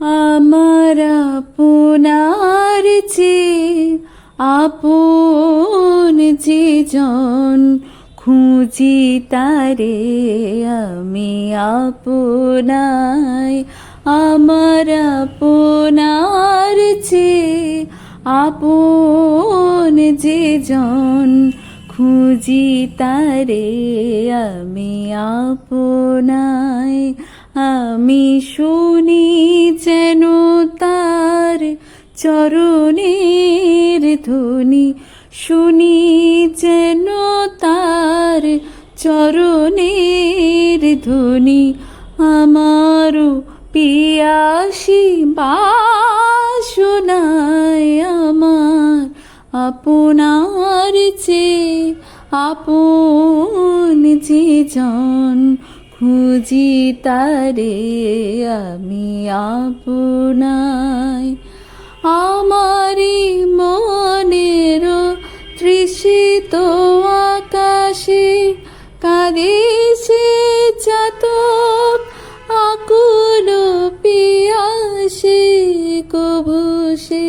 আমার আপনার যে আপন যে জন খুঁজি তারে আমি আপনাই। আমার আপনার যে আপন যে জন খুঁজি তারে আমি আপনাই। আমি শুনি যেন তার চরণের ধ্বনি। শুনি যেন তার চরণের ধ্বনি। আমারও পিয়াসি বাসনায় আমার আপনার যে আপন যে জন খুঁজি তারে আমি আপনাই। আমারি মনের তৃষিত আকাশে কাঁদিছে চাতক, আকুল পিয়াসে কভু সে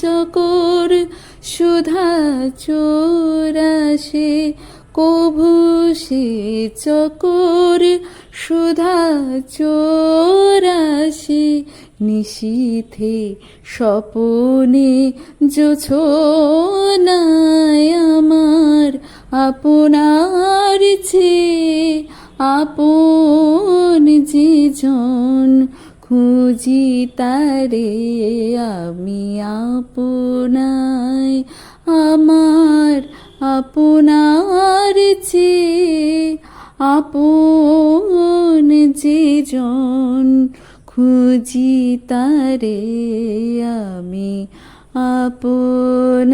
চকর, সুধা চোরাসে কভু চকর সুধা চোরাসে নিশীথে স্বপনে জোছনায় আমার আপনার যে আপন যে জন খুঁজি তারে আমি আপনাই আমার আপনার যে আপন যে জন খুঁজি তারে আমি আপন